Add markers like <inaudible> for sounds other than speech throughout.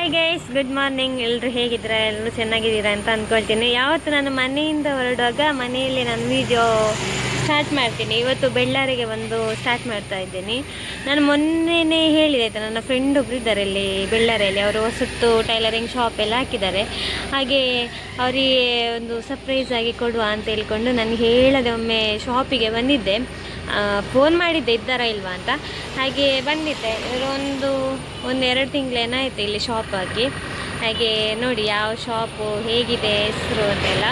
Hi guys good morning ಎಲ್ಲರೂ ಹೇಗಿದ್ದೀರಾ? ಎಲ್ಲರೂ ಚೆನ್ನಾಗಿದ್ದೀರಾ ಅಂತ ಅಂದ್ಕೊಳ್ತೀನಿ ಯಾವತ್ತು ನಾನು ಮನೆಯಿಂದ ಹೊರಡುವಾಗ ಮನೆಯಲ್ಲಿ ನಾನು ವೀಡಿಯೋ ಸ್ಟಾರ್ಟ್ ಮಾಡ್ತೀನಿ. ಇವತ್ತು ಬೆಳ್ಳಾರಿಗೆ ಒಂದು ಸ್ಟಾರ್ಟ್ ಮಾಡ್ತಾ ಇದ್ದೀನಿ. ನಾನು ಮೊನ್ನೆನೇ ಹೇಳಿದೆ, ಆಯಿತಾ? ನನ್ನ ಫ್ರೆಂಡ್ ಒಬ್ರು ಇದ್ದಾರೆ ಇಲ್ಲಿ ಬೆಳ್ಳಾರಿಯಲ್ಲಿ ಅವರು ಹೊಸತ್ತು ಟೈಲರಿಂಗ್ ಶಾಪ್ ಎಲ್ಲ ಹಾಕಿದ್ದಾರೆ. ಹಾಗೆ ಅವರಿಗೆ ಒಂದು ಸರ್ಪ್ರೈಸ್ ಆಗಿ ಕೊಡುವ ಅಂತ ಹೇಳ್ಕೊಂಡು ನಾನು ಹೇಳದೆ ಒಮ್ಮೆ ಶಾಪಿಗೆ ಬಂದಿದ್ದೆ. ಫೋನ್ ಮಾಡಿದ್ದೆ, ಇದ್ದಾರಾ ಇಲ್ವಾ ಅಂತ. ಹಾಗೆ ಬಂದಿದ್ದೆ. ಒಂದು ಒಂದು ಎರಡು ತಿಂಗಳೇನಾಯಿತು ಇಲ್ಲಿ ಶಾಪ್ ಆಗಿ. ಹಾಗೆ ನೋಡಿ ಯಾವ ಶಾಪು ಹೇಗಿದೆ, ಹೆಸರು ಅಂತೆಲ್ಲ.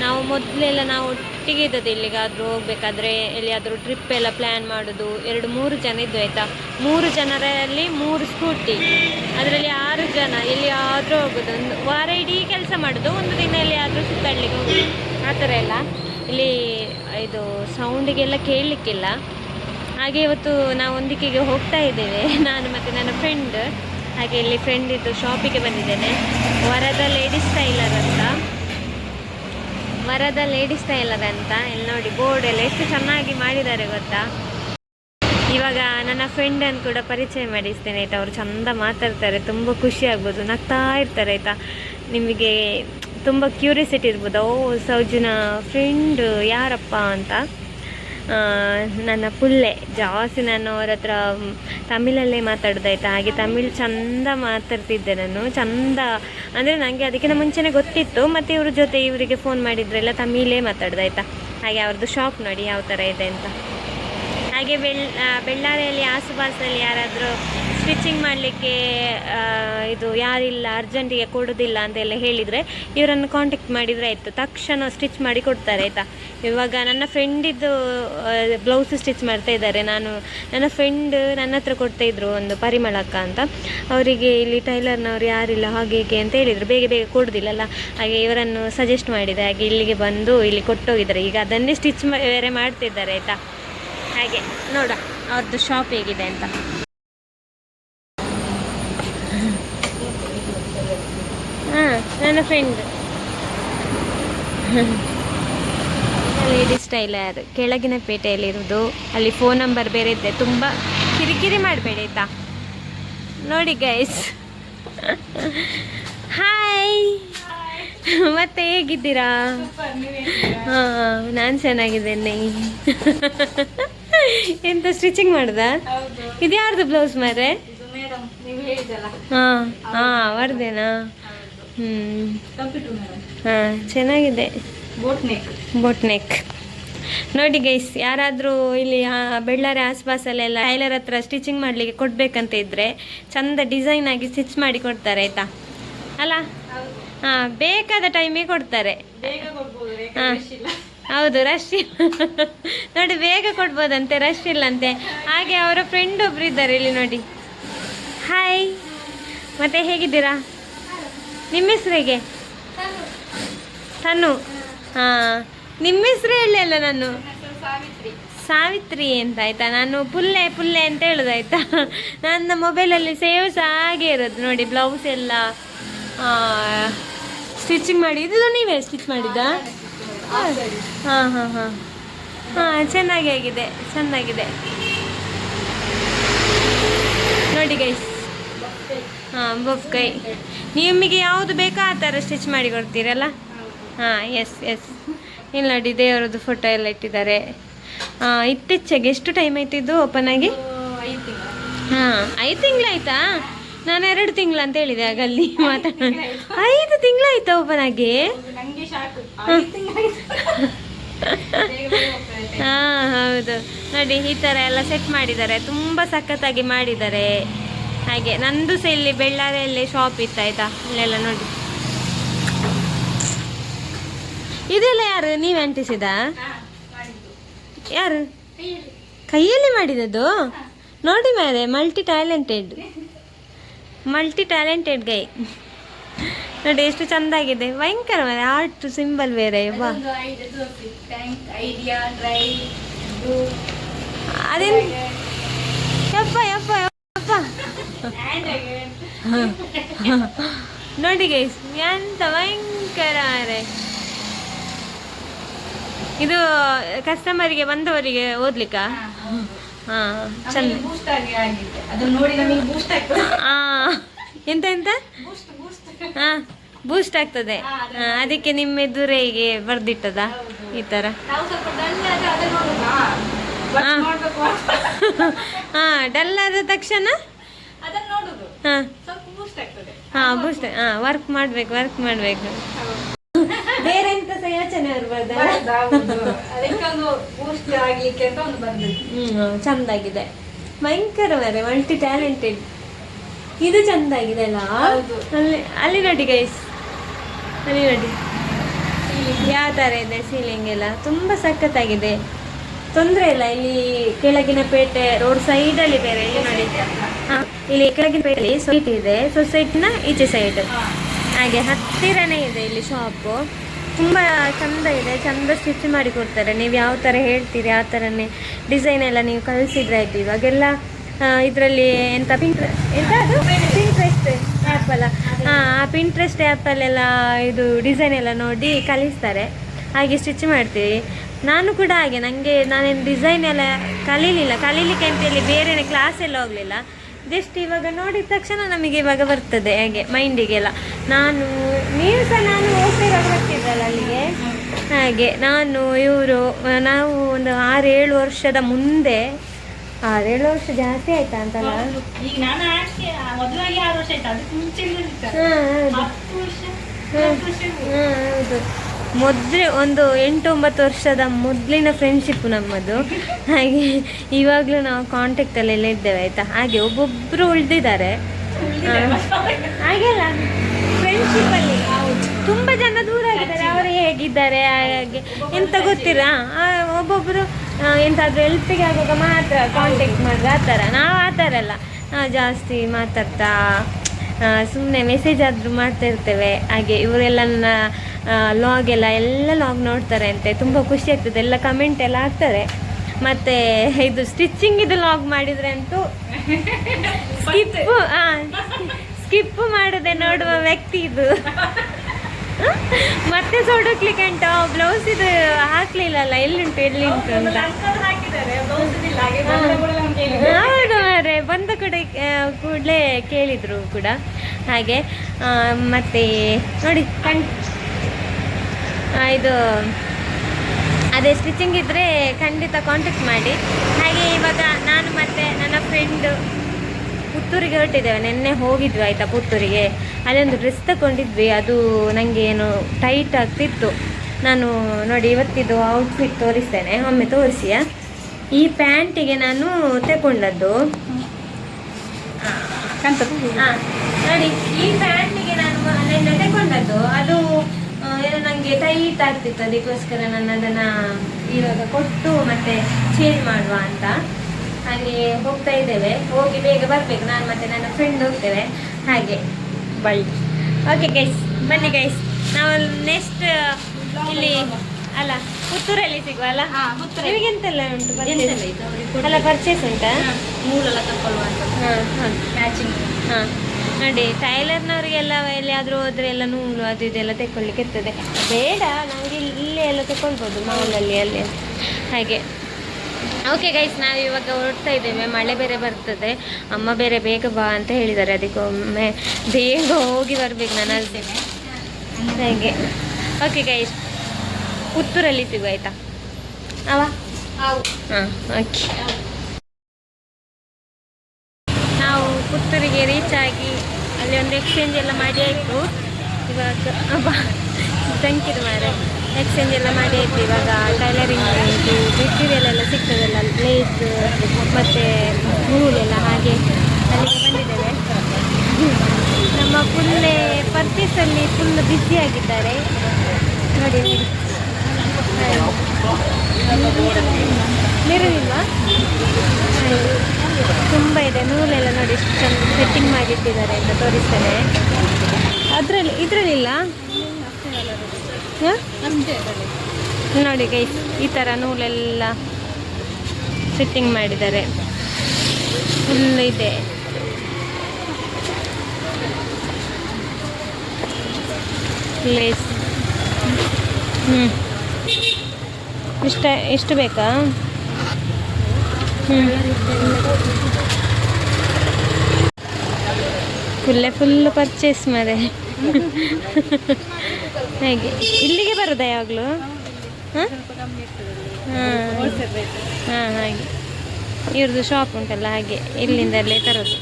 ನಾವು ಮೊದಲೆಲ್ಲ ನಾವು ಒಟ್ಟಿಗೆ ಇದ್ದದ್ದು ಎಲ್ಲಿಗಾದರೂ ಹೋಗ್ಬೇಕಾದ್ರೆ, ಎಲ್ಲಿಯಾದರೂ ಟ್ರಿಪ್ ಎಲ್ಲ ಪ್ಲ್ಯಾನ್ ಮಾಡೋದು. ಎರಡು, ಮೂರು ಜನ ಇದ್ದು ಆಯಿತಾ? ಮೂರು ಜನರಲ್ಲಿ ಮೂರು ಸ್ಕೂಟಿ ಅದರಲ್ಲಿ ಆರು ಜನ ಎಲ್ಲಿಯಾದರೂ ಹೋಗೋದು. ಒಂದು ವಾರ ಇಡೀ ಕೆಲಸ ಮಾಡೋದು. ಒಂದು ದಿನ ಎಲ್ಲಿಯಾದರೂ ಸುತ್ತಾಡಲಿಕ್ಕೆ ಹೋಗೋದು. ಆ ಥರ ಎಲ್ಲ. ಇಲ್ಲಿ ಇದು ಸೌಂಡಿಗೆಲ್ಲ ಕೇಳಲಿಕ್ಕಿಲ್ಲ. ಹಾಗೆ ಇವತ್ತು ನಾವು ಒಂದಿಕೆಗೆ ಹೋಗ್ತಾ ಇದ್ದೇವೆ. <laughs> ನಾನು ಮತ್ತು ನನ್ನ ಫ್ರೆಂಡ್ ಹಾಗೆ ಇಲ್ಲಿ ಫ್ರೆಂಡ್ ಇದ್ದು ಶಾಪಿಗೆ ಬಂದಿದ್ದೇನೆ. ವರದ ಲೇಡೀಸ್ ಟೈಲರ್ ಅಂತ. ವರದ ಲೇಡೀಸ್ ಟೈಲರ್ ಅಂತ. ಇಲ್ಲಿ ನೋಡಿ ಬೋರ್ಡ್ ಎಲ್ಲ ಎಷ್ಟು ಚೆನ್ನಾಗಿ ಮಾಡಿದ್ದಾರೆ ಗೊತ್ತಾ? ಇವಾಗ ನನ್ನ ಫ್ರೆಂಡನ್ನು ಕೂಡ ಪರಿಚಯ ಮಾಡಿಸ್ತೇನೆ ಆಯ್ತಾ. ಅವರು ಚಂದ ಮಾತಾಡ್ತಾರೆ. ತುಂಬ ಖುಷಿ ಆಗ್ಬೋದು. ನಗ್ತಾ ಇರ್ತಾರೆ ಆಯ್ತಾ. ನಿಮಗೆ ತುಂಬ ಕ್ಯೂರಿಯಾಸಿಟಿ ಇರ್ಬೋದು. ಓ, ಸೌಜುನ ಫ್ರೆಂಡ್ ಯಾರಪ್ಪ ಅಂತ. ನನ್ನ ಪುಲ್ಲೆ, ಜಾಸ್ತಿ ನಾನು ಅವ್ರ ಹತ್ರ ತಮಿಳಲ್ಲೇ ಮಾತಾಡೋದಾಯ್ತಾ ಹಾಗೆ ತಮಿಳ್ ಚಂದ ಮಾತಾಡ್ತಿದ್ದೆ ನಾನು. ಚಂದ, ಅಂದರೆ ನನಗೆ ಅದಕ್ಕಿಂತ ಮುಂಚೆನೇ ಗೊತ್ತಿತ್ತು, ಮತ್ತು ಇವ್ರ ಜೊತೆ ಇವರಿಗೆ ಫೋನ್ ಮಾಡಿದ್ರೆಲ್ಲ ತಮಿಳೇ ಮಾತಾಡ್ದಾಯ್ತಾ ಹಾಗೆ ಅವ್ರದ್ದು ಶಾಪ್ ನೋಡಿ ಯಾವ ಥರ ಇದೆ ಅಂತ. ಹಾಗೆ ಬೆಳ್ ಬೆಳ್ಳಾರಿಯಲ್ಲಿ ಆಸುಪಾಸಲ್ಲಿ ಯಾರಾದರೂ ಸ್ಟಿಚಿಂಗ್ ಮಾಡಲಿಕ್ಕೆ ಇದು ಯಾರಿಲ್ಲ, ಅರ್ಜೆಂಟಿಗೆ ಕೊಡೋದಿಲ್ಲ ಅಂತೆಲ್ಲ ಹೇಳಿದರೆ ಇವರನ್ನು ಕಾಂಟ್ಯಾಕ್ಟ್ ಮಾಡಿದರೆ ಆಯಿತು. ತಕ್ಷಣ ಸ್ಟಿಚ್ ಮಾಡಿ ಕೊಡ್ತಾರೆ ಆಯಿತಾ? ಇವಾಗ ನನ್ನ ಫ್ರೆಂಡಿದ್ದು ಬ್ಲೌಸ್ ಸ್ಟಿಚ್ ಮಾಡ್ತಾ ಇದ್ದಾರೆ. ನಾನು, ನನ್ನ ಫ್ರೆಂಡ್ ನನ್ನ ಹತ್ರ ಕೊಡ್ತಾ ಇದ್ರು ಒಂದು ಪರಿಮಳಕ್ಕ ಅಂತ. ಅವರಿಗೆ ಇಲ್ಲಿ ಟೈಲರ್ನವ್ರು ಯಾರಿಲ್ಲ, ಹಾಗೆ ಹೀಗೆ ಅಂತ ಹೇಳಿದರು. ಬೇಗ ಬೇಗ ಕೊಡೋದಿಲ್ಲಲ್ಲ. ಹಾಗೆ ಇವರನ್ನು ಸಜೆಸ್ಟ್ ಮಾಡಿದೆ. ಹಾಗೆ ಇಲ್ಲಿಗೆ ಬಂದು ಇಲ್ಲಿ ಕೊಟ್ಟೋಗಿದ್ದಾರೆ. ಈಗ ಅದನ್ನೇ ಸ್ಟಿಚ್ ಬೇರೆ ಮಾಡ್ತಿದ್ದಾರೆ ಆಯಿತಾ? ಹಾಗೆ ನೋಡ ಅವ್ರದ್ದು ಶಾಪ್ ಹೇಗಿದೆ ಅಂತ ಹಾಂ ನನ್ನ ಫ್ರೆಂಡ್ ಲೇಡೀಸ್ ಟೈಲರ್ ಕೆಳಗಿನ ಪೇಟೆಯಲ್ಲಿರೋದು ಅಲ್ಲಿ ಫೋನ್ ನಂಬರ್ ಬೇರೆ ಇದೆ. ತುಂಬ ಕಿರಿಕಿರಿ ಮಾಡಬೇಡಿ ಆಯ್ತಾ? ನೋಡಿ ಗೈಸ್ ಹಾಯ್ ಮತ್ತೆ ಹೇಗಿದ್ದೀರಾ? ಹಾಂ ನಾನು ಚೆನ್ನಾಗಿದ್ದೇನೆ. ಎಂತ ಸ್ಟಿಚಿಂಗ್ ಮಾಡ್ದ? ಇದು ಯಾರ್ದು ಬ್ಲೌಸ್ ಮಾರೆ ಹಾಂ ಹಾಂ ಅವರ್ದೇನಾ? ಹಾಂ ಚೆನ್ನಾಗಿದೆ. ಬೋಟ್ ನೆಕ್ ನೋಡಿ ಗೈಸ್ ಯಾರಾದರೂ ಇಲ್ಲಿ ಬೆಳ್ಳಾರೆ ಆಸ್ಪಾಸಲ್ಲೆಲ್ಲ ಟೈಲರ್ ಹತ್ರ ಸ್ಟಿಚಿಂಗ್ ಮಾಡಲಿಕ್ಕೆ ಕೊಡಬೇಕಂತ ಇದ್ದರೆ ಚಂದ ಡಿಸೈನ್ ಆಗಿ ಸ್ಟಿಚ್ ಮಾಡಿ ಕೊಡ್ತಾರೆ ಆಯಿತಾ? ಅಲ್ಲ? ಹಾಂ ಬೇಕಾದ ಟೈಮಿಗೆ ಕೊಡ್ತಾರೆ. ಹಾಂ. ಹೌದು ರಶ್ ಇಲ್ಲ. ನೋಡಿ ಬೇಗ ಕೊಡ್ಬೋದಂತೆ ರಶ್ ಇಲ್ಲಂತೆ. ಹಾಗೆ ಅವರ ಫ್ರೆಂಡ್ ಒಬ್ರು ಇದ್ದಾರೆ ಇಲ್ಲಿ ನೋಡಿ. ಹಾಯ್ ಮತ್ತೆ ಹೇಗಿದ್ದೀರಾ? ನಿಮ್ಮ ಹೆಸ್ರು ಹೇಗೆ ತನು. ಹಾಂ. ನಿಮ್ಮ ಹೆಸರು ಹೇಳಲಿಲ್ಲ ನಾನು? ಸಾವಿತ್ರಿ ಸಾವಿತ್ರಿ ಅಂತ ಆಯ್ತಾ ನಾನು ಪುಲ್ಲೆ ಪುಲ್ಲೆ ಅಂತ ಹೇಳೋದು ಆಯ್ತಾ ನನ್ನ ಮೊಬೈಲಲ್ಲಿ ಸೇವ್ ಸಹ ಹಾಗೆ ಇರೋದು ನೋಡಿ ಬ್ಲೌಸ್ ಎಲ್ಲ ಸ್ಟಿಚಿಂಗ್ ಮಾಡಿ. ಇದು ನೀವೇ ಸ್ಟಿಚ್ ಮಾಡಿದ್ದ? ಹಾಂ ಹಾಂ ಹಾಂ. ಹಾಂ, ಚೆನ್ನಾಗಿ ಆಗಿದೆ, ಚೆನ್ನಾಗಿದೆ. ನೋಡಿ ಗೈಸ್ ಹಾಂ ಬೊಫ್ಕೈ ನಿಮಗೆ ಯಾವುದು ಬೇಕೋ ಆ ಥರ ಸ್ಟಿಚ್ ಮಾಡಿ ಕೊಡ್ತೀರಲ್ಲ? ಹಾಂ ಎಸ್ ಎಸ್ ಇಲ್ಲಿ ನೋಡಿ ದೇವರದ್ದು ಫೋಟೋ ಎಲ್ಲ ಇಟ್ಟಿದ್ದಾರೆ. ಹಾಂ ಇತ್ತೀಚೆಗೆ ಎಷ್ಟು ಟೈಮ್ ಆಯ್ತಿದ್ದು ಓಪನ್ ಆಗಿ? ಐದು ತಿಂಗಳು. ಹಾಂ ಐದು ತಿಂಗಳಾಯ್ತಾ? ನಾನು ಎರಡು ತಿಂಗಳು ಅಂತ ಹೇಳಿದೆ ಆಗ? ಅಲ್ಲಿ ಮಾತಾಡ ಐದು ತಿಂಗಳಾಯ್ತಾ. ಓಪನ್ ಆಗಿ ಹಾಂ ಹೌದು. ನೋಡಿ ಈ ಥರ ಎಲ್ಲ ಸೆಟ್ ಮಾಡಿದ್ದಾರೆ. ತುಂಬ ಸಖತ್ತಾಗಿ ಮಾಡಿದ್ದಾರೆ. ಹಾಗೆ ನಂದು ಸಹ ಇಲ್ಲಿ ಬೆಳ್ಳಾರಿಯಲ್ಲಿ ಶಾಪ್ ಇತ್ತು ಆಯ್ತಾ? ಇಲ್ಲೆಲ್ಲ ನೋಡಿ. ಇದೆಲ್ಲ ಯಾರು? ನೀವು ಅಂಟಿಸಿದ? ಯಾರು? ಕೈಯಲ್ಲಿ. ಮಾಡಿದದು ನೋಡಿ ಮಾರೆ multi talented multi talented guy ನೋಡಿ ಎಷ್ಟು ಚಂದಾಗಿದೆ. ಭಯಂಕರ ಮಾರೆ ಆರ್ಟ್ ಸಿಂಬಲ್ ಬೇರೆ ಇದು. ಅದೇನು ಯಪ್ಪ ಯಪ್ಪ ಯಪ್ಪ. <laughs> ನೋಡಿ ಗೈಸ್ ಎಂತ ಭಯಂಕರ ಇದು ಕಸ್ಟಮರಿಗೆ ಬಂದವರಿಗೆ ಓದ್ಲಿಕ್ಕ? ಹಾಂ ಚಂದ. ಎಂತ ಎಂತ? ಬೂಸ್ಟ್ ಹಾ ಬೂಸ್ಟ್ ಆಗ್ತದೆ. ಅದಕ್ಕೆ ನಿಮ್ಮ ಎದುರಿಗೆ ಬರ್ದಿಟ್ಟದ? ಈ ತರ. ಹಾ. ಡಲ್ <laughs> ಆದ ತಕ್ಷಣ? ಹಾ. ಬೂಸ್ಟ್ ಹಾ ಬೂಸ್ಟ್ ಹಾ ವರ್ಕ್ ಮಾಡ್ಬೇಕು ವರ್ಕ್ ಮಾಡ್ಬೇಕು. ಬೇರೆ ಎಂತ ಯೋಚನೆ ಚಂದಾಗಿದೆ ಭಯಂಕರ ಮರೆ ಮಲ್ಟಿ ಟ್ಯಾಲೆಂಟೆಡ್ ಇದು ಚಂದಾಗಿದೆ ಅಲ್ಲ. ಅಲ್ಲಿ ಅಲ್ಲಿ ನೋಡಿ ಗೈಸ್ ಅಲ್ಲಿ ನೋಡಿ. ಯಾವ ಥರ ಇದೆ ಸೀಲಿಂಗ್ ಎಲ್ಲ? ತುಂಬ ಸಖತ್ತಾಗಿದೆ. ತೊಂದರೆ ಇಲ್ಲ, ಇಲ್ಲಿ ಕೆಳಗಿನ ಪೇಟೆ ರೋಡ್ ಸೈಡಲ್ಲಿ ಬೇರೆ, ಇಲ್ಲಿ ಇಲ್ಲಿ ಕೆಳಗಿನ ಪೇಟೆಯಲ್ಲಿ ಸೊಸೈಟಿ ಇದೆ ಸೊಸೈಟಿನ ಈಚೆ ಸೈಡ್ ಹಾಗೆ ಹತ್ತಿರನೇ ಇದೆ ಇಲ್ಲಿ ಶಾಪು ತುಂಬ ಚಂದ ಇದೆ, ಚಂದ ಸ್ಟಿಚ್ ಮಾಡಿ ಕೊಡ್ತಾರೆ. ನೀವು ಯಾವ ಥರ ಹೇಳ್ತೀರಿ, ಆ ಥರನೇ ಡಿಸೈನ್ ಎಲ್ಲ ನೀವು ಕಲಿಸಿದ್ರೆ ಆಯ್ತು ಇವಾಗೆಲ್ಲ ಇದರಲ್ಲಿ ಎಂತ ಪಿಂಟ್ರೆ ಎಂತ ಅದು? ಪಿಂಟ್ರೆಸ್ಟ್ ಆ್ಯಪ್ ಅಲ್ಲ. ಹಾಂ ಆ ಪಿಂಟ್ರೆಸ್ಟ್ ಆ್ಯಪಲ್ಲೆಲ್ಲ ಇದು ಡಿಸೈನ್ ಎಲ್ಲ ನೋಡಿ ಕಲಿಸ್ತಾರೆ. ಹಾಗೆ ಸ್ಟಿಚ್ ಮಾಡ್ತೀವಿ. ನಾನು ಕೂಡ ಹಾಗೆ. ನನಗೆ ನಾನೇನು ಡಿಸೈನ್ ಎಲ್ಲ ಕಲೀಲಿಲ್ಲ. ಕಲೀಲಿಕ್ಕೆ ಅಂತೇಳಿ ಬೇರೆ ಕ್ಲಾಸ್ ಎಲ್ಲ ಹೋಗಲಿಲ್ಲ. ಜಸ್ಟ್ ಇವಾಗ ನೋಡಿದ ತಕ್ಷಣ ನಮಗೆ ಇವಾಗ ಬರ್ತದೆ ಹಾಗೆ ಮೈಂಡಿಗೆಲ್ಲ ನಾನು ನೀವು ಸಹ ನಾನು ಬರ್ತಿದ್ರಲ್ಲ ಅಲ್ಲಿಗೆ? ಹಾಗೆ ನಾನು ಇವರು ನಾವು ಒಂದು ಆರು ಏಳು ವರ್ಷದ ಮುಂದೆ ಆರೇಳು ವರ್ಷ ಜಾಸ್ತಿ ಆಯ್ತಾ ಅಂತಲ್ಲ? ಹೌದು. ಮೊದಲೇ ಒಂದು ಎಂಟು ಒಂಬತ್ತು ವರ್ಷದ ಮೊದಲಿನ ಫ್ರೆಂಡ್ಶಿಪ್ ನಮ್ಮದು. ಹಾಗೆ ಇವಾಗಲೂ ನಾವು ಕಾಂಟ್ಯಾಕ್ಟಲ್ಲೆಲ್ಲ ಇದ್ದೇವೆ, ಆಯಿತಾ? ಹಾಗೆ ಒಬ್ಬೊಬ್ಬರು ಉಳಿದಿದ್ದಾರೆ. ಹಾಗೆಲ್ಲ ಫ್ರೆಂಡ್ಶಿಪ್ಪಲ್ಲಿ ತುಂಬ ಜನ ದೂರ ಆಗಿದ್ದಾರೆ ಅವರು ಹೇಗಿದ್ದಾರೆ, ಹಾಗೆ ಎಂತ ಗೊತ್ತಿರಾ ಒಬ್ಬೊಬ್ಬರು ಎಂತಾದರೂ ಹೆಲ್ಪಿಗೆ ಆಗುವಾಗ ಮಾತ್ರ ಕಾಂಟ್ಯಾಕ್ಟ್ ಮಾಡಿದ್ರೆ ಆ ಥರ. ನಾವು ಆ ಥರ ಅಲ್ಲ. ಜಾಸ್ತಿ ಮಾತಾಡ್ತಾ ಸುಮ್ಮನೆ ಮೆಸೇಜ್ ಆದರೂ ಮಾಡ್ತಾ ಇರ್ತೇವೆ. ಹಾಗೆ ಇವರೆಲ್ಲ ನನ್ನ ಲಾಗ್ ಎಲ್ಲ ಎಲ್ಲ ಲಾಗ್ ನೋಡ್ತಾರೆ ಅಂತೆ. ತುಂಬ ಖುಷಿ ಆಗ್ತದೆ. ಎಲ್ಲ ಕಮೆಂಟ್ ಎಲ್ಲ ಹಾಕ್ತಾರೆ. ಮತ್ತೆ ಇದು ಸ್ಟಿಚಿಂಗ್ ಇದು ಲಾಗ್ ಮಾಡಿದರೆ ಅಂತೂ ಸ್ಕಿಪ್ಪು ಸ್ಕಿಪ್ ಮಾಡದೆ ನೋಡುವ ವ್ಯಕ್ತಿ ಇದು. ಮತ್ತೆ ಸೊಡಕ್ಲಿಕ್ಕೆ ಅಂತ ಬ್ಲೌಸ್ ಇದು ಹಾಕ್ಲಿಲ್ಲಲ್ಲ? ಎಲ್ಲಿಂಟು ಎಲ್ಲಿ ಉಂಟು ಅಂತ? ಹಾಗೆ ಬಂದ ಕೂಡಲೇ ಹೌದು. ಮಾರೆ ಬಂದ ಕಡೆ ಕೂಡಲೇ ಕೇಳಿದರು ಕೂಡ. ಹಾಗೆ ಮತ್ತೆ ನೋಡಿ, ಕಣ್ ಇದು, ಅದೇ ಸ್ಟಿಚಿಂಗ್ ಇದ್ದರೆ ಖಂಡಿತ ಕಾಂಟ್ಯಾಕ್ಟ್ ಮಾಡಿ. ಹಾಗೆ ಇವಾಗ ನಾನು ಮತ್ತೆ ನನ್ನ ಫ್ರೆಂಡು ಪುತ್ತೂರಿಗೆ ಹೊರಟಿದ್ದೇವೆ. ನಿನ್ನೆ ಹೋಗಿದ್ವಿ ಆಯಿತಾ ಪುತ್ತೂರಿಗೆ. ಅಲ್ಲೊಂದು ಡ್ರೆಸ್ ತಗೊಂಡಿದ್ವಿ. ಅದು ನನಗೆ ಏನು ಟೈಟ್ ಆಗ್ತಿತ್ತು. ನಾನು ನೋಡಿ ಇವತ್ತಿದ್ದು ಔಟ್ಫಿಟ್ ತೋರಿಸ್ತೇನೆ. ಒಮ್ಮೆ ತೋರಿಸಿಯಾ? ಈ ಪ್ಯಾಂಟಿಗೆ ನಾನು ತಗೊಂಡದ್ದು. ಹಾ, ನೋಡಿ ಈ ಪ್ಯಾಂಟಿಗೆ ನಾನು ಆನ್ಲೈನ್ ತಗೊಂಡದ್ದು ಅದು ಏನೋ ನನಗೆ ಟೈಟ್ ಆಗ್ತಿತ್ತು. ಅದಕ್ಕೋಸ್ಕರ ನಾನು ಅದನ್ನ ಇವಾಗ ಕೊಟ್ಟು ಮತ್ತೆ ಚೇಂಜ್ ಮಾಡುವ ಅಂತ. ಹಾಗೆ ಹೋಗ್ತಾ ಇದ್ದೇವೆ. ಹೋಗಿ ಬೇಗ ಬರ್ಬೇಕು. ನಾನು ಮತ್ತೆ ನನ್ನ ಫ್ರೆಂಡ್ ಹೋಗ್ತೇವೆ. ಹಾಗೆ. ಬೈ ಓಕೆ ಗೈಸ್ ಬನ್ನಿ ಗೈಸ್ ನಾವು ನೆಕ್ಸ್ಟ್ ಇಲ್ಲಿ ಅಲ್ಲ ಪುತ್ತೂರಲ್ಲಿ ಸಿಗುವ ಅಲ್ಲ. ನಿಮಗೆ ಎಂತೆಲ್ಲ ಉಂಟು? ಅಲ್ಲ ಪರ್ಚೇಸ್ ಉಂಟಾ? ಹಾ, ನೂಲೆಲ್ಲ ಹಾಂ ಮ್ಯಾಚಿಂಗ್ ಹಾಂ. ನೋಡಿ ಟೈಲರ್ನವರಿಗೆಲ್ಲ ಎಲ್ಲಿಯಾದರೂ ಹೋದ್ರೆ ಎಲ್ಲ ನೂಲು ಅದು ಇದೆಲ್ಲ ತೆಕ್ಕೊಳ್ಳಿಕ್ಕೆ ಇರ್ತದೆ. ಬೇಡ ನನಗೆ ಇಲ್ಲೇ ಎಲ್ಲ ತೆಕ್ಕೊಳ್ಬೋದು ಮಾಲಲ್ಲಿ ಅಲ್ಲಿ. ಹಾಗೆ. ಓಕೆ ಗೈಸ್ ನಾವು ಇವಾಗ ಹೊರಡ್ತಾ ಇದ್ದೇವೆ. ಮಳೆ ಬೇರೆ ಬರ್ತದೆ. ಅಮ್ಮ ಬೇರೆ ಬೇಗ ಬಾ ಅಂತ ಹೇಳಿದ್ದಾರೆ. ಅದಕ್ಕೊಮ್ಮೆ ಬೇಗ ಹೋಗಿ ಬರ್ಬೇಕು ನಾನು. ಅಲ್ತೇನೆ ಹಾಗೆ. ಓಕೆ ಗೈಸ್ ಪುತ್ತೂರಲ್ಲಿ ಸಿಗು ಆಯಿತಾ? ಅವ? ಹಾಂ ಓಕೆ ನಾವು ಪುತ್ತೂರಿಗೆ ರೀಚ್ ಆಗಿ ಅಲ್ಲಿ ಒಂದು ಎಕ್ಸ್ಚೇಂಜ್ ಎಲ್ಲ ಮಾಡಿ ಆಯಿತು. ಇವಾಗ ತಂಕಿದು ಮಾರೆ. ಎಕ್ಸ್ಚೇಂಜ್ ಎಲ್ಲ ಮಾಡಿ ಆಯಿತು ಇವಾಗ. ಟೈಲರಿಂಗ್ ಇದು ಮೆಟೀರಿಯಲ್ ಎಲ್ಲ ಸಿಗ್ತದಲ್ಲ ಲೇಸ್ ಮತ್ತು ನೂಲೆಲ್ಲ ಹಾಗೆ ಅಲ್ಲಿಗೆ ಬಂದಿದ್ದೇವೆ. ನಮ್ಮ ಫುಲ್ಲೇ ಪರ್ಚೇಸಲ್ಲಿ ಫುಲ್ ಬಿಸಿ ಆಗಿದ್ದಾರೆ. ನೋಡಿ. ಮಿರರಿಲ್ವಾ ತುಂಬ ಇದೆ. ನೂಲೆಲ್ಲ ನೋಡಿ ಎಷ್ಟು ಚೆಂದ ಸೆಟ್ಟಿಂಗ್ ಮಾಡಿಟ್ಟಿದ್ದಾರೆ ಅಂತ ತೋರಿಸ್ತಾರೆ ಅದರಲ್ಲಿ, ಇದರಲ್ಲಿಲ್ಲ? ನೋಡಿ ಗೈ ಈ ಥರ ನೂಲೆಲ್ಲ ಸೆಟ್ಟಿಂಗ್ ಮಾಡಿದ್ದಾರೆ. ಫುಲ್ ಇದೆ. ಲೇಸ್ ಹ್ಞೂ ಇಷ್ಟ ಎಷ್ಟು ಬೇಕಾ? ಹ್ಞೂ ಫುಲ್ಲೇ ಫುಲ್ ಪರ್ಚೇಸ್ ಮಾರೆ. ಹಾಗೆ? ಇಲ್ಲಿಗೆ ಬರೋದಾ ಯಾವಾಗಲೂ? ಹಾಂ? ಹಾಂ ಹಾಗೆ. ಇವ್ರದ್ದು ಶಾಪ್ ಉಂಟಲ್ಲ ಹಾಗೆ. ಇಲ್ಲಿಂದಲೇ ತರೋದು.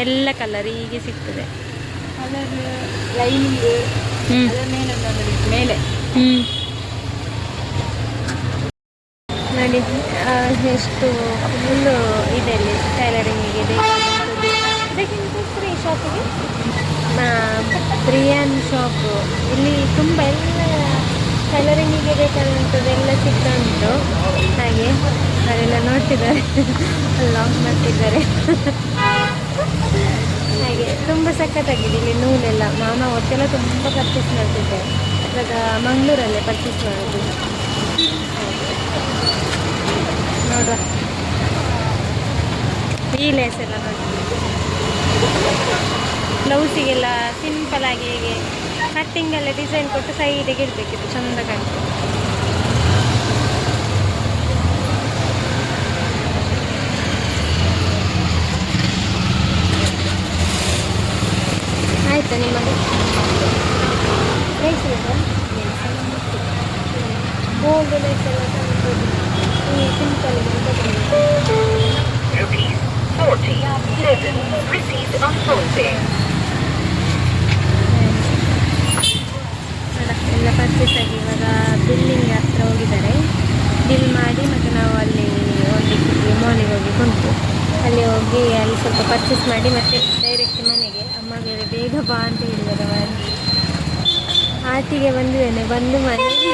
ಎಲ್ಲ ಕಲರ್ ಹೀಗೆ ಸಿಗ್ತದೆ. ಮೇಲೆ ಹ್ಞೂ ನೋಡಿ ಎಷ್ಟು ಫುಲ್ಲು ಇದೆ ಅಲ್ಲಿ ಟೈಲರಿಂಗಿಗೆ ಇದಕ್ಕಿಂತ ಈ ಶಾಪಿಗೆ ಪ್ರಿಯಾನ್ ಶಾಪು ಇಲ್ಲಿ ತುಂಬ ಎಲ್ಲ ಟೈಲರಿಂಗಿಗೆ ಬೇಕಾದಂಥದ್ದೆಲ್ಲ ಸಿಗ್ತಾ ಉಂಟು ಹಾಗೆ ಅವರೆಲ್ಲ ನೋಡ್ತಿದ್ದಾರೆ. ಲಾಕ್ ಮಾಡ್ತಿದ್ದಾರೆ. ಹಾಗೆ ತುಂಬ ಸಕ್ಕತ್ತಾಗಿದೆ ಇಲ್ಲಿ ನೂಲೆಲ್ಲ. ಮಾಮ ಒಟ್ಟೆಲ್ಲ ತುಂಬ ಪರ್ಚೇಸ್ ಮಾಡ್ತಿದ್ದೆ ಇವಾಗ ಮಂಗಳೂರಲ್ಲೇ ಪರ್ಚೇಸ್ ಮಾಡೋದು. ನೋಡುವ ವೀಲೆಸ್ ಲೇಸ್ ಎಲ್ಲ ಬ್ಲೌಸಿಗೆಲ್ಲ ಸಿಂಪಲ್ ಆಗಿ ಹೀಗೆ ಕಟ್ಟಿಂಗ್ ಎಲ್ಲ ಡಿಸೈನ್ ಕೊಟ್ಟು ಸೈಡಿಗೆ ಇಡಬೇಕಿತ್ತು. ಚಂದ ಕಾಣ್ತದೆ ಆಯ್ತಾ ನಿಮಗೆ ಗೋಲ್ಡ್ ಲೈಸ್ ಎಲ್ಲ rupees 40 7 received on phone pay. ಎಲ್ಲ ಪರ್ಚೇಸ್ ಆಗಿ ಇವಾಗ ಬಿಲ್ಲಿಂಗ್ ಹತ್ರ ಹೋಗಿದ್ದಾರೆ ಬಿಲ್ ಮಾಡಿ ಮತ್ತು ನಾವು ಅಲ್ಲಿ ಹೋಗ್ಲಿಕ್ಕೆ ಮಾಲಿಗೆ ಹೋಗಿ ಕೊಂಡ್ರು ಅಲ್ಲಿ ಹೋಗಿ ಅಲ್ಲಿ ಸ್ವಲ್ಪ ಪರ್ಚೇಸ್ ಮಾಡಿ ಮತ್ತೆ ಡೈರೆಕ್ಟ್ ಮನೆಗೆ ಅಮ್ಮ ಬೇಗ ಬಾ ಅಂತ ಹೇಳಿದ್ದಾರೆ ಆಟಿಗೆ ಬಂದಿದ್ದೇನೆ ಬಂದು ಮನೆಗೆ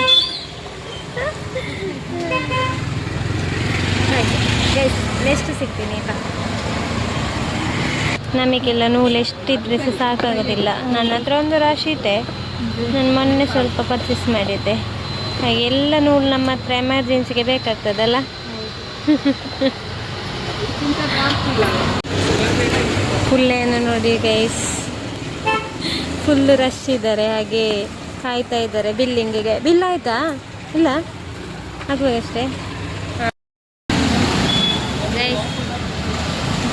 ಹಾಗೆ ನೆಕ್ಸ್ಟ್ ಸಿಗ್ತೀನಿ ಆಯ್ತಾ? ನಮಗೆಲ್ಲ ನೂಲು ಎಷ್ಟಿದ್ರೆ ಸಹ ಸಾಕಾಗೋದಿಲ್ಲ. ನನ್ನ ಹತ್ರ ಒಂದು ರಾಶಿ ಇದೆ. ನಾನು ಮೊನ್ನೆ ಸ್ವಲ್ಪ ಪರ್ಚೇಸ್ ಮಾಡಿದ್ದೆ. ಹಾಗೆ ಎಲ್ಲ ನೂಲು ನಮ್ಮ ಹತ್ರ ಎಮರ್ಜೆನ್ಸಿಗೆ ಬೇಕಾಗ್ತದಲ್ಲ? ಫುಲ್ಲೇನು ನೋಡಿ ಗೈಸ್ ಫುಲ್ಲು ರಶ್ ಇದ್ದಾರೆ. ಹಾಗೆ ಕಾಯ್ತಾ ಇದ್ದಾರೆ. ಬಿಲ್ಲಿಂಗಿಗೆ ಬಿಲ್ ಆಯ್ತಾ? ಇಲ್ಲ? ಆಗ್ಬೇಕಷ್ಟೇ ಅಷ್ಟೇ.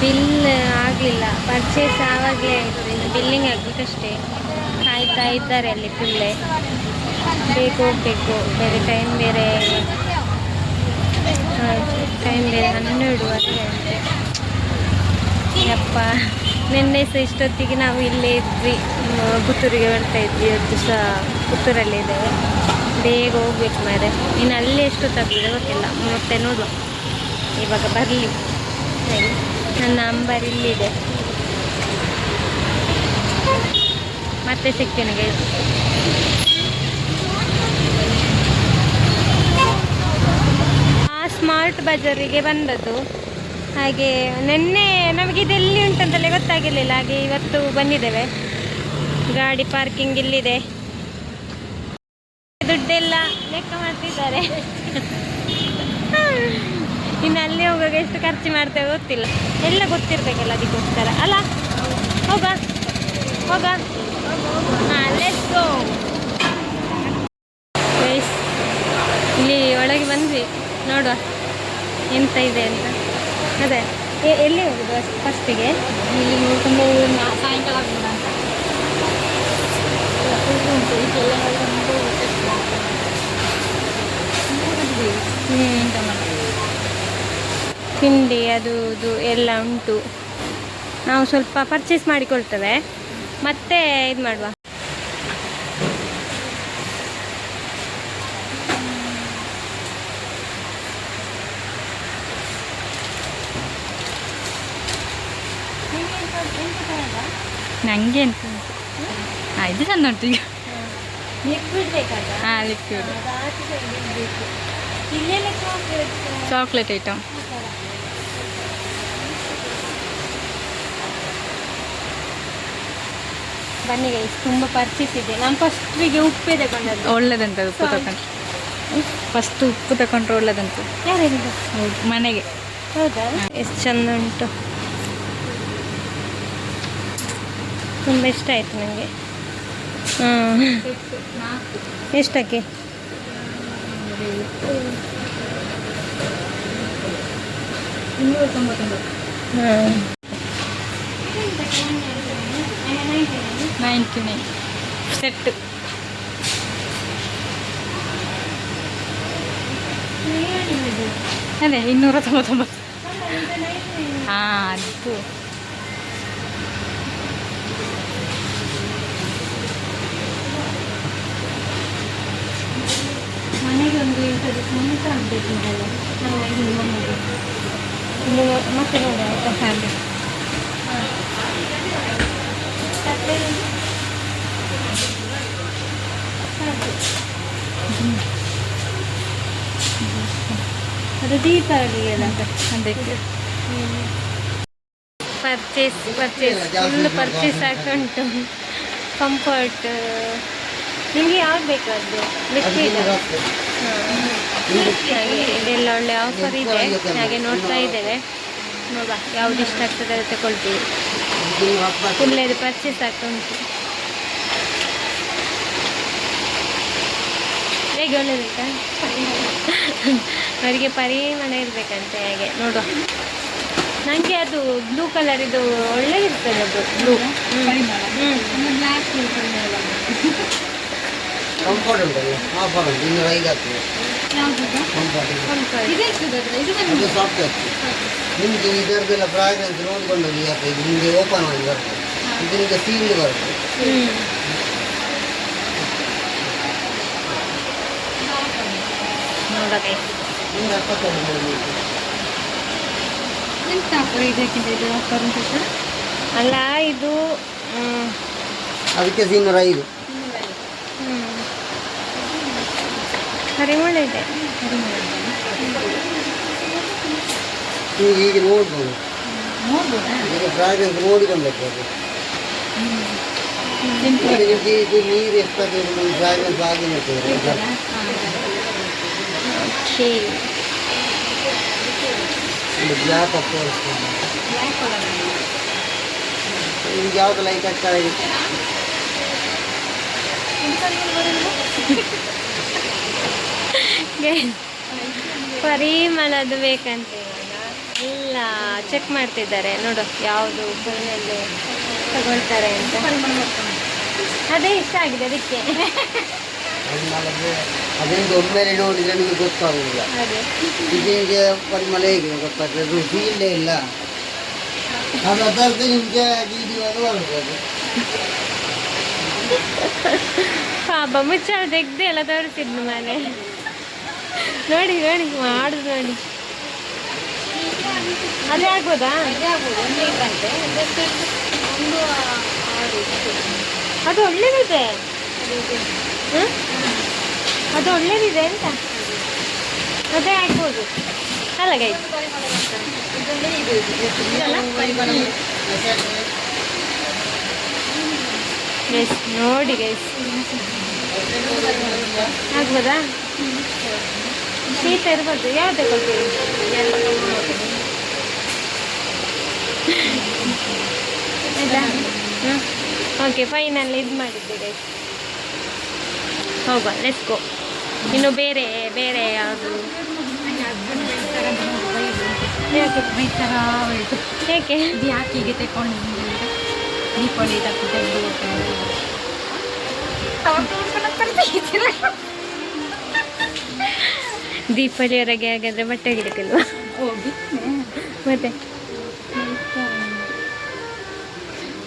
ಬಿಲ್ ಆಗಲಿಲ್ಲ. ಪರ್ಚೇಸ್ ಆವಾಗಲೇ ಆಯಿತು. ಬಿಲ್ಲಿಂಗ್ ಆಗಬೇಕಷ್ಟೇ ಕಾಯ್ತಾ ಇದ್ದಾರೆ ಅಲ್ಲಿ ಫುಲ್ಲೇ ಬೇಕು ಹೋಗಬೇಕು ಬೇರೆ ಟೈಮ್ ಬೇರೆ. ಟೈಮ್ ಬೇರೆ. ಹನ್ನೆರಡು ಅಂತೆ ಯಪ್ಪ. ನಿನ್ನೆ ಸಹ ಇಷ್ಟೊತ್ತಿಗೆ ನಾವು ಇಲ್ಲೇ ಇದ್ವಿ. ಪುತ್ತೂರಿಗೆ ಬರ್ತಾ ಇದ್ವಿ. ಇವತ್ತು ಸಹ ಪುತ್ತೂರಲ್ಲೇ ಇದ್ದೇವೆ. ಬೇಗ ಹೋಗ್ಬೇಕು ಮಾರೆ ಇನ್ನು ಅಲ್ಲಿ ಎಷ್ಟೊತ್ತಾಗ್ತದೆ ಗೊತ್ತಿಲ್ಲ. ಮತ್ತೆ ನೋಡುವ. ಇವಾಗ ಬರಲಿ. ನನ್ನ ನಂಬರ್ ಇಲ್ಲಿದೆ. ಮತ್ತೆ ಸಿಗ್ತೀನಿ ಗೈಸ್ ಆ ಸ್ಮಾರ್ಟ್ ಬಜಾರಿಗೆ ಬಂದದ್ದು. ಹಾಗೆ ನಿನ್ನೆ ನಮಗೆ ಇದೆಲ್ಲಿ ಉಂಟಂತಲೇ ಗೊತ್ತಾಗಿರಲಿಲ್ಲ. ಹಾಗೆ ಇವತ್ತು ಬಂದಿದ್ದೇವೆ. ಗಾಡಿ ಪಾರ್ಕಿಂಗ್ ಇಲ್ಲಿದೆ. ದುಡ್ಡೆಲ್ಲ ಲೆಕ್ಕ ಮಾಡ್ತಿದ್ದಾರೆ. ಇನ್ನು ಅಲ್ಲಿ ಹೋಗುವಾಗ ಎಷ್ಟು ಖರ್ಚು ಮಾಡ್ತೇವೆ ಗೊತ್ತಿಲ್ಲ. ಎಲ್ಲ ಗೊತ್ತಿರ್ಬೇಕಲ್ಲ ಅದಕ್ಕೋಸ್ಕರ. ಅಲ್ಲ ಹೋಗ ಹೋಗ ಇಲ್ಲಿ ಒಳಗೆ ಬಂದ್ವಿ. ನೋಡುವ ಎಂತ ಇದೆ ಅಂತ. ಅದೇ ಎಲ್ಲಿ ಹೋಗುದು ಫಸ್ಟಿಗೆ ಇಲ್ಲಿ ನಾ- ಸಾಯಂಕಾಲ ಆಗೋಣ ಅಂತ ಎಲ್ಲ full ಉಂಟು ಇದೆಲ್ಲ ಒಂದು ಹ್ಞೂ ತಿಂಡಿ. ಅದು ಇದು ಎಲ್ಲ ಉಂಟು. ನಾವು ಸ್ವಲ್ಪ ಪರ್ಚೇಸ್ ಮಾಡಿಕೊಳ್ತೇವೆ. ಮತ್ತೆ ಇದು ಮಾಡುವ. ನನಗೆ ಎಂತ ಇದು ಚಂದ ಉಂಟು ಈಗ. ಲಿಕ್ವಿಡ್ ಹಾಂ ಲಿಕ್ವಿಡ್ ಚಾಕ್ಲೇಟ್ ಐಟಮ್ ಬನ್ನಿ ಗೈಸ್ ತುಂಬ ಪರ್ಚೇಸ್ ಇದೆ. ನಾನು ಫಸ್ಟಿಗೆ ಉಪ್ಪೇ ತಗೊಂಡದ್ದು ಒಳ್ಳೇದಂತ ಉಪ್ಪು. ತಗೊಂಡು ಫಸ್ಟ್ ಉಪ್ಪು ತಗೊಂಡ್ರೆ ಒಳ್ಳೇದಂತ. ಮನೆಗೆ. ಹೌದಾ? ಎಷ್ಟು ಚಂದ ಉಂಟು. ತುಂಬ ಇಷ್ಟ ಆಯ್ತು ನನಗೆ ಹ್ಞೂ ಎಷ್ಟಕ್ಕೆ? ಇನ್ನೂರ ತೊಂಬತ್ತೊಂಬತ್ತು ಹಾಂ ನೈಂಟಿ ನೈನ್ ಸೆಟ್ ಅದೇ ಇನ್ನೂರ ತೊಂಬತ್ತೊಂಬತ್ತು ಹಾಂ ಅದು ಮನೆಗೆ ಒಂದು ಇಂಥದ್ದು ಮುಂಚೆ ಆಗಬೇಕು ಇದೆಲ್ಲ ನಮ್ಮ ಇಲ್ಲಿ ಮನೆಗೆ. ಇಲ್ಲಿ ಮತ್ತೆ ನೋಡಿ ಆಯಿತಾ? ಹಾಗೆ. ಅದು ದೀಪಾವಳಿಗೆಲ್ಲ ಅದಕ್ಕೆ ಪರ್ಚೇಸ್ ಪರ್ಚೇಸ್ ಫುಲ್ ಪರ್ಚೇಸ್ ಆಗ್ತಾ ಉಂಟು. ಕಂಫರ್ಟ್ ನಿಮಗೆ ಯಾವ್ದು ಬೇಕಾದ್ದು? ಮಿಕ್ಸಿ ಹಾಗೆ ಇದೆಲ್ಲ ಒಳ್ಳೆ ಆಫರ್ ಇದೆ. ಹಾಗೆ ನೋಡ್ತಾ ಇದ್ದೇವೆ. ನೋಡುವ ಯಾವ್ದು ಇಷ್ಟ ಆಗ್ತದೆ ಅದು ತಗೊಳ್ತೀವಿ ಫುಲ್ ಇದು ಪರ್ಚೇಸ್ ಆಗ್ತಾ ಉಂಟು ಹೇಗೆ ಒಳ್ಳೆದುಂಟಾ ಅವರಿಗೆ ಪರಿಮಳ ಇರಬೇಕಂತೆ ಹಾಗೆ. ನೋಡುವ. ನನಗೆ ಅದು ಬ್ಲೂ ಕಲರ್ ಇದು ಒಳ್ಳೆದಿರ್ತದೆ ಅದು. ಬ್ಲೂ ಹ್ಞೂ ಕಂಫರ್ಟ್ ಉಂಟಲ್ಲ ಆಫರ್ ಉಂಟು ಇನ್ನೂರ ಐದು ಆಗ್ತದೆ ಕಂಫರ್ಟ್ ಅದು ಸಾಫ್ಟ್ ಆಗ್ತದೆ ನಿಮಗೆ ಇದರದ್ದೆಲ್ಲ ಫ್ರಾಗ್ರೆನ್ಸ್ ನೋಡಿಕೊಂಡು ಹೋಗಿ ಯಾಕೆ ಇದು ನಿಮಗೆ ಓಪನ್ ಆಗಿ ಬರ್ತದೆ. ಇದು ನಿಮಗೆ ಸೀಲ್ ಬರ್ತದೆ. ನೂರ ಎಪ್ಪತ್ತೈದು ಇದಕ್ಕಿಂತ ಇದು ಆಫರ್ ಉಂಟು ಸರ್ ಅಲ್ಲ ಇದು ಅದಕ್ಕೆ ಇನ್ನೂರ ಐದು. ಪರಿಮಳ ಇದೆ ನೀವು ಈಗ ನೋಡ್ಬೋದು? ಈಗ ನಿಮಗೆ ಇದು ನೀರು ಎಷ್ಟಾದರೂ ನಿಲ್ತದೆ ಓಕೆ ಒಂದು ಬ್ಲ್ಯಾಕ್ ಅಪ್ ತೋರಿಸ್ತದೆ ನಿಮ್ಗೆ ಯಾವ್ದು ಲೈಟ್ ಆಗ್ತಾ ಇದೆ? <laughs> ಪರಿಮಳದ್ದು ಬೇಕಂತ ಇಲ್ಲ ಚೆಕ್ ಮಾಡ್ತಿದ್ದಾರೆ. ನೋಡು ಯಾವುದು ಫೋನಲ್ಲಿ ತಗೊಳ್ತಾರೆ ಅಂತ. ಅದೇ ಇಷ್ಟ ಆಗಿದೆ ಅದಕ್ಕೆ. ಅದು ಅದರಿಂದ ಒಮ್ಮೆಲೆ ನೋಡಿದ್ರೆ ನಿಮಗೆ ಗೊತ್ತಾಗುದಿಲ್ಲ ಅದೇ. ಇದಕ್ಕೆ ಪರಿಮಳ ಹೇಗೆ ಗೊತ್ತಾಗ್ತದೆ? ಅದು ಫೀಲ್ಡೇ ಇಲ್ಲ. ಅದು ಅದರ್ಥ ನಿಮಗೆ ವಿಡಿಯೋದು ಬರ್ತದೆ. ಪಾಪ ಮುಚ್ಚಾಳ ತೆಗ್ದೆ ಎಲ್ಲ ತೋರಿಸಿದ್ನು ಮನೆ. ನೋಡಿ ನೋಡಿ ಮಾಡುದು ನೋಡಿ. ಅದೇ ಆಗ್ಬೋದಾ? ಅದು ಒಳ್ಳೇದಿದೆ? ಅದು ಒಳ್ಳೇದಿದೆ ಅಂತ. ಅದೇ ಆಗ್ಬೋದು. ಅಲ್ಲ ಗೈ ಗೈಸ್, ನೋಡಿ, ಗೈಸ್. ಆಗ್ಬೋದಾ? ಶೀತ ಇರ್ಬೋದು. ಯಾವ್ದು ತಗೊಳ್ತೀರಿ ಹ್ಞೂ ಓಕೆ ಫೈನಲ್ ಇದು ಮಾಡಿದ್ದೀರಿ ಹೋಗುವ ಲೆಟ್ಸ್ ಗೋ ಇನ್ನು ಬೇರೆ ಬೇರೆ ಯಾವುದು? ಯಾಕೆ? ಬೈತರ ಇದು ಯಾಕೆ? ಹೀಗೆ ತಗೊಂಡು ದೀಪಾವಳಿ ತಪ್ಪು ತೆಗೆದು ಹೊರಗೆ ಹಾಗಾದ್ರೆ ಬಟ್ಟೆ ಗಿಡಕ್ಕಿಲ್ವ ಹೋಗಿ ಮತ್ತೆ?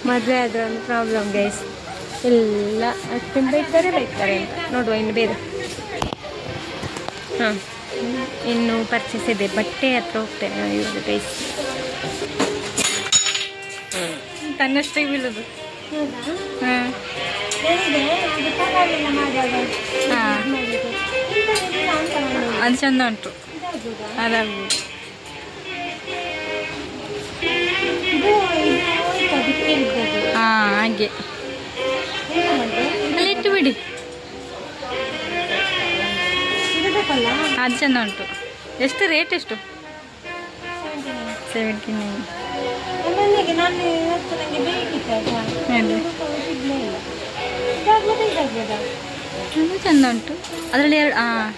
ಮದುವೆ ಆದ್ರೆ ಒಂದು ಪ್ರಾಬ್ಲಮ್ ಗೈಸ್ ಎಲ್ಲ ಅತ್ತಿನ ಬೈತಾರೆ ಬೈತಾರೆ ಅಂತ. ನೋಡುವ ಇನ್ನು ಬೇರೆ ಹಾಂ. ಇನ್ನು ಪರ್ಚೇಸ್ ಇದೆ. ಬಟ್ಟೆ ಹತ್ರ ಹೋಗ್ತೇನೆ ಇವರು ಗೈಸ್ ತನ್ನಷ್ಟೇ ಬೀಳುದು. ಹಾಂ. ಹಾಂ. ಅದು ಚಂದ ಉಂಟು ಅದಾಗ್ಬೋದು ಹಾಂ ಹಾಗೆ ಅಲ್ಲಿ ಇಟ್ಟು ಬಿಡಿ ಅದು ಚಂದ ಉಂಟು ಎಷ್ಟು ರೇಟ್ ಎಷ್ಟು ಸೆವೆಂಟಿ ನೈನ್ ಅದೇ ಅದು ಚಂದ ಉಂಟು ಅದರಲ್ಲಿ ಎರಡು ಹಾಂ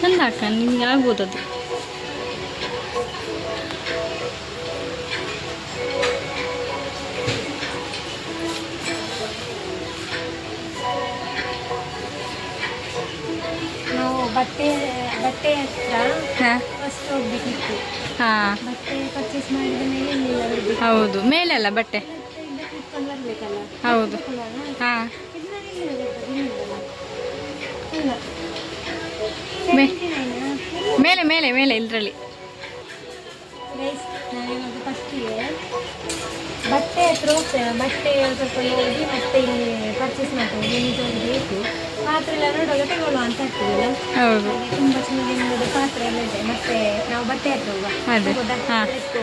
ಚಂದ ಅಕ್ಕ ನಿಮಗೆ ಆಗ್ಬೋದು ಅದು. ಬಟ್ಟೆ ಬಟ್ಟೆ ಹತ್ರ ಹಾಂ. ಫಸ್ಟ್ ಹೋಗ್ಬೇಕಿತ್ತು. ಹಾಂ. ಬಟ್ಟೆ ಪರ್ಚೇಸ್ ಮಾಡಿದ ಮೇಲೆ ಹೌದು ಮೇಲೆಲ್ಲ ಬಟ್ಟೆ? ಹೌದು? ಹಾಂ ಇದ್ರಲ್ಲಿ ಇಲ್ಲ ಗೊತ್ತಾ? ಇಲ್ಲಲ್ಲ. ಇಲ್ಲ. ಮೇ 79 ಮೇಲೆ ಮೇಲೆ ಮೇಲೆ ಇದರಲ್ಲಿ ಬಟ್ಟೆ ಹತ್ರ ಹೋಗ್ತೇವೆ ಬಟ್ಟೆ ಸ್ವಲ್ಪ ಹೋಗಿ ಮತ್ತೆ ಇಲ್ಲಿ ಪರ್ಚೇಸ್ ಮಾಡ್ತೇವೆ ನಿಮಗೆ ಬೇಕು ಪಾತ್ರೆ ಎಲ್ಲ ನೋಡುವಾಗ ತಗೊಳ್ಳುವ ಅಂತ ಆಗ್ತದಲ್ಲ ಹೌದು ತುಂಬ ಚೆನ್ನಾಗಿ ನಿಮ್ಮದು ಪಾತ್ರೆ ಎಲ್ಲ ಇದೆ ಮತ್ತೆ ನಾವು ಬಟ್ಟೆ ಹತ್ರ ಹೋಗುವ ಅದೇ, ಹೋಗೋದಾ? ಹಾ. Let's go.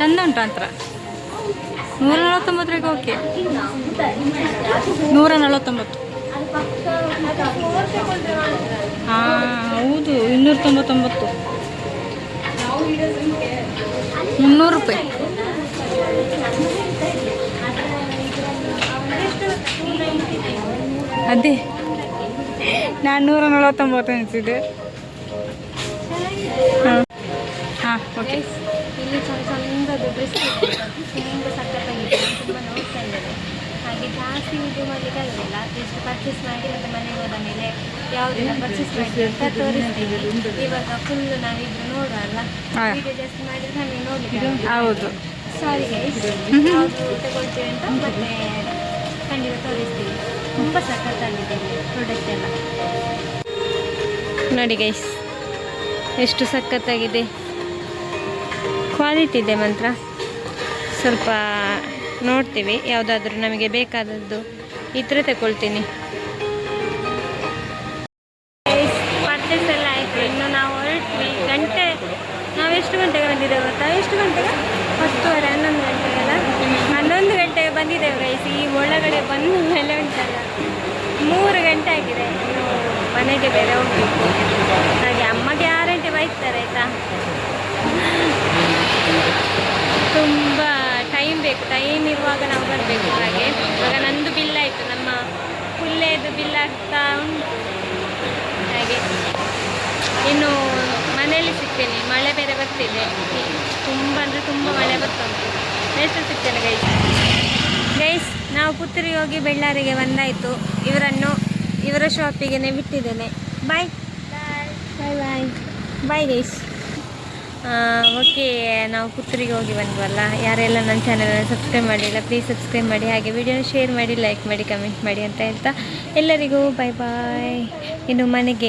ಚಂದ ಉಂಟು ಅಂತರ ನೂರ ನಲವತ್ತೊಂಬತ್ತರಿಗೆ ಓಕೆ ನೂರ ನಲವತ್ತೊಂಬತ್ತು. ಹಾಂ, ಹೌದು ಇನ್ನೂರ ತೊಂಬತ್ತೊಂಬತ್ತು ಮುನ್ನೂರು ರೂಪಾಯಿ. ಅದೇ, ನಾನು ನೂರ ನಲವತ್ತೊಂಬತ್ತು ಅನಿಸಿದೆ ಹಾಂ ಹಾಂ ಓಕೆ ಚಂದದ್ದು ಡ್ರೆಸ್ ತುಂಬ ಸಕ್ಕತ್ತಾಗಿದೆ ತುಂಬ ನೋಡ್ತಾ ಇದ್ದಾರೆ. ಹಾಗೆ ಜಾಸ್ತಿ ಇದು ಮಾಡಲಿಕ್ಕಾಗಲಿಲ್ಲ ಜಸ್ಟ್ ಪರ್ಚೇಸ್ ಮಾಡಿ ಮತ್ತೆ ಮನೆಗೆ ಹೋದ ಮೇಲೆ ಯಾವುದೆಲ್ಲ ಪರ್ಚೇಸ್ ಮಾಡಿ ಅಂತ ತೋರಿಸ್ತೀವಿ ಇವಾಗ ಫುಲ್ ನಾವಿದ್ರು ನೋಡುವ ಅಲ್ಲ. ವಿಡಿಯೋ ಜಾಸ್ತಿ ಮಾಡಿದ್ರೆ ನಮಗೆ ನೋಡ್ಲಿಕ್ಕೆ ಹೌದು. ಸಾರಿ ಯಾವುದು ತಗೊಳ್ತೀವಿ ಅಂತ ಮತ್ತೆ ಖಂಡಿತ ತೋರಿಸ್ತೀವಿ ತುಂಬ ಸಖತ್ತಾಗಿದೆ ಪ್ರಾಡಕ್ಟ್ ಎಲ್ಲ. ನೋಡಿ ಗೈಸ್ ಎಷ್ಟು ಸಖತ್ತಾಗಿದೆ. ಕ್ವಾಲಿಟಿ ಇದೆ ಮಾತ್ರ. ಸ್ವಲ್ಪ ನೋಡ್ತೀವಿ, ಯಾವುದಾದ್ರೂ ನಮಗೆ ಬೇಕಾದದ್ದು ಇದ್ರೆ ತಗೊಳ್ತೀನಿ. ಪರ್ಚೇಸ್ ಎಲ್ಲ ಆಯಿತು. ಇನ್ನು ನಾವು ಹೊರಟ್ವಿ. ಗಂಟೆ, ನಾವು ಎಷ್ಟು ಗಂಟೆಗೆ ಬಂದಿದ್ದೇವೆ ಗೊತ್ತಾ? ಎಷ್ಟು ಗಂಟೆಗೆ? ಹತ್ತುವರೆ, ಹನ್ನೊಂದು ಗಂಟೆಗೆಲ್ಲ ಹನ್ನೊಂದು ಗಂಟೆಗೆ ಬಂದಿದ್ದೇವೆ ಗೈಸ್ ಈ ಒಳಗಡೆ ಬಂದ ಮೇಲೆ ಉಂಟಲ್ಲ ಮೂರು ಗಂಟೆ ಆಗಿದೆ. ಇನ್ನು ಮನೆಗೆ ಬೇರೆ ಹೋಗ್ಬೇಕು ಹಾಗೆ ಅಮ್ಮಗೆ ಗ್ಯಾರಂಟಿ ಬೈತಾರೆ ಆಯಿತಾ ತುಂಬ ಟೈಮ್ ಬೇಕು ಇರುವಾಗ ನಾವು ಬರಬೇಕು ಹಾಗೆ. ಇವಾಗ ನಂದು ಬಿಲ್ ಆಯಿತು, ನಮ್ಮ ಫುಲ್ಲೇದು ಬಿಲ್ ಆಗ್ತಾ ಉಂಟು. ಹಾಗೆ. ಇನ್ನು ಮನೆಯಲ್ಲಿ ಸಿಗ್ತೇನೆ, ಮಳೆ ಬೇರೆ ಬರ್ತಿದೆ. ತುಂಬ ಅಂದರೆ ತುಂಬ ಮಳೆ ಬರ್ತುಂಟು ನೆಕ್ಸ್ಟ್ ಸಿಗ್ತೇನೆ ಗೈಸ್ ಗೈಸ್ ನಾವು ಪುತ್ತೂರಿಗೆ ಹೋಗಿ ಬೆಳ್ಳಾರಿಗೆ ಬಂದಾಯಿತು ಇವರನ್ನು, ಇವರ ಶಾಪಿಗೆ ಬಿಟ್ಟಿದ್ದೇನೆ. ಬಾಯ್ ಬಾಯ್ ಬಾಯ್ ಬಾಯ್ ಗೈಸ್ ಓಕೆ, ನಾವು ಪುತ್ತೂರಿಗೆ ಹೋಗಿ ಬಂದ್ವಲ್ಲ? ಯಾರೆಲ್ಲ ನನ್ನ ಚಾನಲನ್ನು ಸಬ್ಸ್ಕ್ರೈಬ್ ಮಾಡಿಲ್ಲ ಪ್ಲೀಸ್ ಸಬ್ಸ್ಕ್ರೈಬ್ ಮಾಡಿ. ಹಾಗೆ ವಿಡಿಯೋನ ಶೇರ್ ಮಾಡಿ ಲೈಕ್ ಮಾಡಿ ಕಮೆಂಟ್ ಮಾಡಿ ಅಂತ ಹೇಳ್ತಾ ಎಲ್ಲರಿಗೂ ಬಾಯ್ ಬಾಯ್ ಇನ್ನು ಮನೆಗೆ